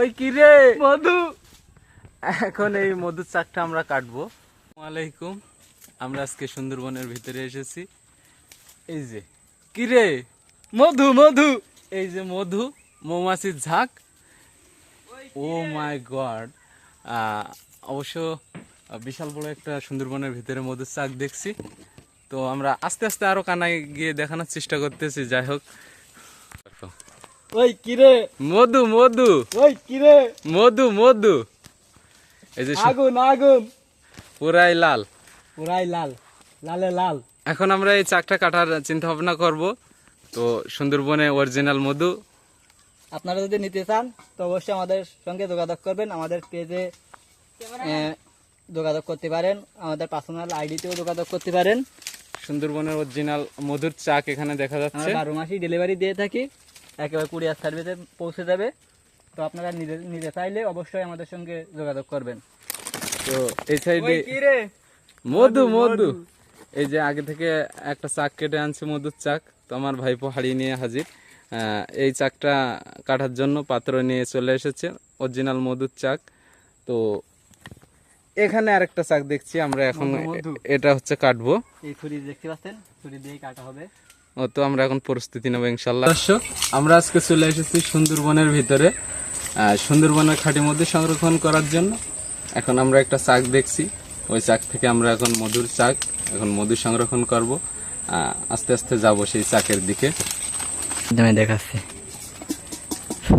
ওই কি মধু। এখন এই মধুর চাকটা আমরা কাটবো। আলাইকুম আমরা আজকে সুন্দরবনের ভিতরে এসেছি। এই যে। কি রে? মধু মধু। এই যে মধু মৌমাছির ঝাঁক। ও মাই গড অবশ্য বিশাল বড় একটা সুন্দরবনের ভিতরে মধুর চাক দেখছি। তো আমরা আস্তে আস্তে আরও কানায় গিয়ে দেখানোর চেষ্টা করতেছি যাই হোক। ওই কিরে মধু মধু। ওই কিরে মধু মধু। এই যে আগুন আগুন। পুরাই লাল। পুরাই লাল। লালে লাল। এখন আমরা এই চাকটা কাটার চিন্তা ভাবনা করব। তো সুন্দরবনে অরিজিনাল মধু। আপনারা যদি নিতে চান তো অবশ্যই আমাদের সঙ্গে যোগাযোগ করবেন। আমাদের পেজে যোগাযোগ করতে পারেন। আমাদের পার্সোনাল আইডিতেও যোগাযোগ করতে পারেন। সুন্দরবনের অরিজিনাল মধুর চাক এখানে দেখা আমরা যাচ্ছে বারো মাসই ডেলিভারি দিয়ে থাকি। একেবারে কুরিয়ার সার্ভিসে পৌঁছে যাবে। তো আপনারা নিজে নিতে চাইলে অবশ্যই আমাদের সঙ্গে যোগাযোগ করবেন। তো এই সাইডে মধু মধু এই যে আগে থেকে একটা চাক কেটে আনছে মধুর চাক। তো আমার ভাইপো হারিয়ে নিয়ে হাজির। আহ, এই চাকটা কাটার জন্য পাত্র নিয়ে চলে এসেছে অরিজিনাল মধুর চাক। তো এখানে আরেকটা চাক দেখছি আমরা এখন। এটা হচ্ছে কাটবো। এই ছুরি দেখতে পাচ্ছেন? ছুরি দিয়ে কাটা হবে। তো আমরা এখন প্রস্তুতি নেব ইনশাল্লাহ। দর্শক আমরা আজকে চলে এসেছি সুন্দরবনের ভিতরে আহ, সুন্দরবনের খাঁটি মধু সংরক্ষণ করার জন্য। এখন আমরা একটা চাক দেখছি। ওই চাক থেকে আমরা এখন মধুর চাক এখন মধু সংরক্ষণ করব। আহ, আস্তে আস্তে যাব সেই চাকের দিকে। দেখাচ্ছি।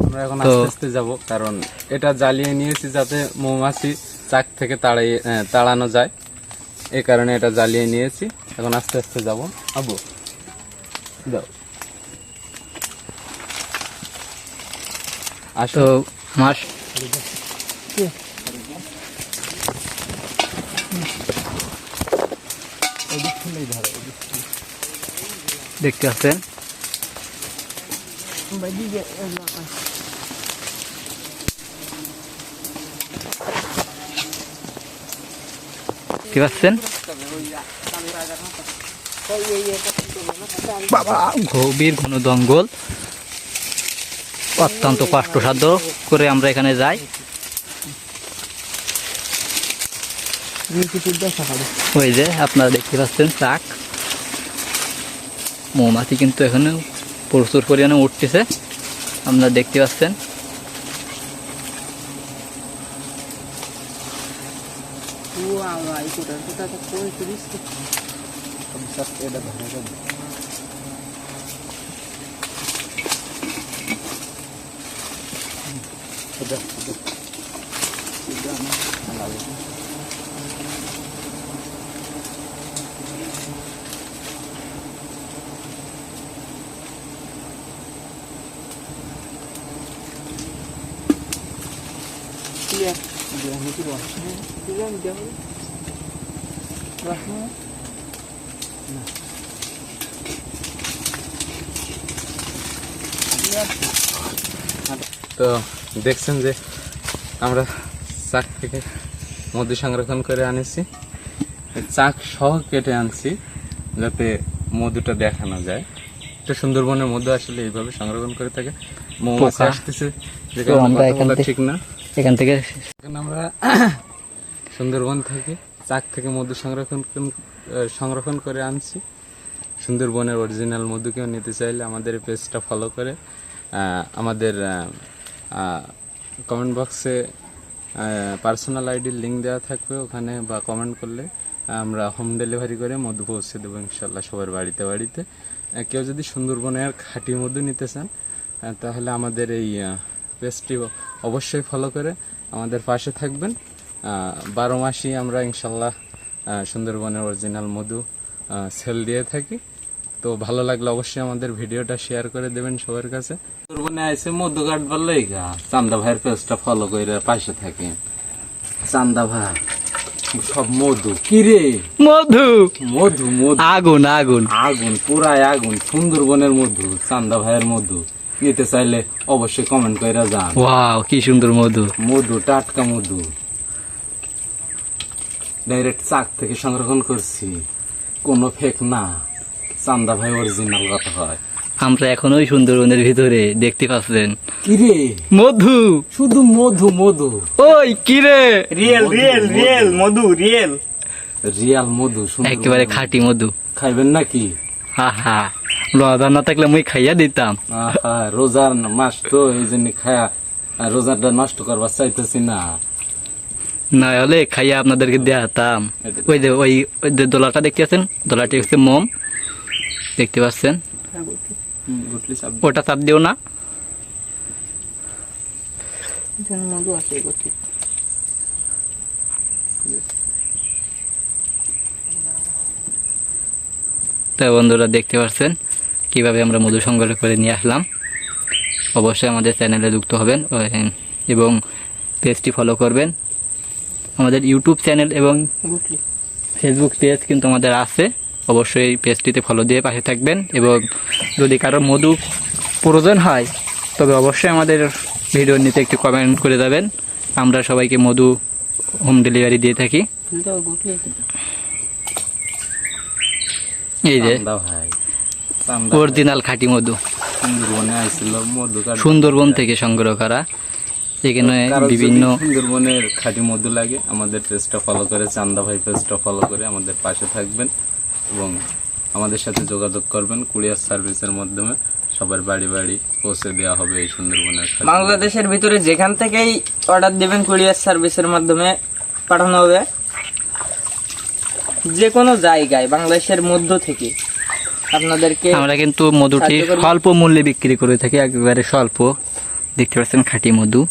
আমরা এখন আস্তে আস্তে যাব কারণ এটা জ্বালিয়ে নিয়েছি যাতে মৌমাছি চাক থেকে তাড়াই তাড়ানো যায়। এই কারণে এটা জ্বালিয়ে নিয়েছি। এখন আস্তে আস্তে যাব। আবু। তো মাস দেখতে পাচ্ছেন দেখতে পাচ্ছেন বাবা, গভীর ঘন জঙ্গল। অত্যন্ত কষ্টসাধ্য করে আমরা এখানে যাই। ওই যে, আপনারা দেখতে পাচ্ছেন চাক মৌমাছি কিন্তু এখানে প্রচুর পরিমাণে উঠতেছে। আপনারা দেখতে পাচ্ছেন। हम सब पेड़ sudah sudah sudah lalu iya jangan itu lah, jangan jangan rahmat তো দেখছেন যে আমরা চাক থেকে মধু সংরক্ষণ করে আনেছি। চাক সহ কেটে আনছি যাতে মধুটা দেখানো যায়। এটা সুন্দরবনের মধু আসলে এইভাবে সংরক্ষণ করে থাকে। মৌমাছি আসতেছে ঠিক না। এখান থেকে আমরা সুন্দরবন থেকে চাক থেকে মধু সংরক্ষণ সংরক্ষণ করে আনছি। সুন্দরবনের অরিজিনাল মধু কেউ নিতে চাইলে আমাদের পেজটা ফলো করে আমাদের কমেন্ট বক্সে পার্সোনাল আইডির লিঙ্ক দেওয়া থাকবে ওখানে বা কমেন্ট করলে আমরা হোম ডেলিভারি করে মধু পৌঁছে দেবো ইনশাল্লাহ সবার বাড়িতে বাড়িতে। কেউ যদি সুন্দরবনের খাঁটি মধু নিতে চান তাহলে আমাদের এই পেজটি অবশ্যই ফলো করে আমাদের পাশে থাকবেন। বারো মাসই আমরা ইনশাল্লাহ সুন্দরবনের অরিজিনাল মধু সেল দিয়ে থাকি। তো ভালো লাগলে অবশ্যই আমাদের ভিডিওটা শেয়ার করে দেবেন সবার কাছে। সুন্দরবনে আইসে মধু কাটবার লইগা। চান্দা ভাইয়ের পেজটা ফলো করে পাশে থাকে। চান্দা ভাই সব মধু। কিরে মধু। মধু মধু। আগুন আগুন। আগুন পুরাই আগুন। সুন্দরবনের মধু চান্দা ভাইয়ের মধু। নিতে চাইলে অবশ্যই কমেন্ট করে যান। ওয়াও কি সুন্দর মধু। মধু টাটকা মধু। ডাইরেক্ট চাক থেকে সংরক্ষণ করছি। কোনো ফেক না। চান্দা ভাই অরিজিনাল কথা হয়। আমরা এখন ওই সুন্দরবনের ভিতরে দেখতে পাচ্ছেন। কিরে? মধু। শুধু মধু মধু। ওই কিরে? রিয়েল রিয়েল রিয়েল মধু। রিয়েল রিয়াল মধু সুন্দর একেবারে খাঁটি মধু। খাইবেন নাকি? আহা লদা না থাকলে মুই খাইয়া দিতাম। আহা, রোজার মাস তো এই জন্য খায়া আর রোজাটা নষ্ট করবার চাইতেছি না। না হলে খাইয়া আপনাদেরকে দেখাতাম। ওই যে ওই ওই দোলাটা দেখতে পাচ্ছেন দোলাটি হচ্ছে মোম। দেখতে পাচ্ছেন? দে। ওটা চাপ দিও না। মধু আছে তো বন্ধুরা দেখতে পাচ্ছেন কীভাবে আমরা মধু সংগ্রহ করে নিয়ে আসলাম। অবশ্যই আমাদের চ্যানেলে যুক্ত হবেন এবং পেজটি ফলো করবেন। আমাদের ইউটিউব চ্যানেল এবং ফেসবুক পেজ কিন্তু আমাদের আছে। অবশ্যই পেজটিতে ফলো দিয়ে পাশে থাকবেন এবং যদি কারও মধু প্রয়োজন হয় তবে অবশ্যই আমাদের ভিডিওর নিচে একটি কমেন্ট করে যাবেন। আমরা সবাইকে মধু হোম ডেলিভারি দিয়ে থাকি। এই যে অরিজিনাল খাঁটি মধু। সুন্দরবনে আইছিল মধু। সুন্দরবন থেকে সংগ্রহ করা। এখানে বিভিন্ন সুন্দরবনের খাঁটি মধু লাগে আমাদের পেজটা ফলো করে চান্দা ভাই পেজটা ফলো করে আমাদের পাশে থাকবেন। এবং আমাদের সাথে যোগাযোগ করবেন কুরিয়ার সার্ভিসের মাধ্যমে। সবার বাড়ি বাড়ি পৌঁছে দেওয়া হবে এই সুন্দরবনের বাংলাদেশের ভিতরে যেখান থেকেই অর্ডার দিবেন কুরিয়ার সার্ভিসের মাধ্যমে পাঠানো হবে যে কোনো জায়গায় বাংলাদেশের মধ্য থেকে। আপনাদেরকে আমরা কিন্তু মধুটি স্বল্প মূল্যে বিক্রি করে থাকি একবারে স্বল্প। দেখতে পাচ্ছেন খাঁটি মধু।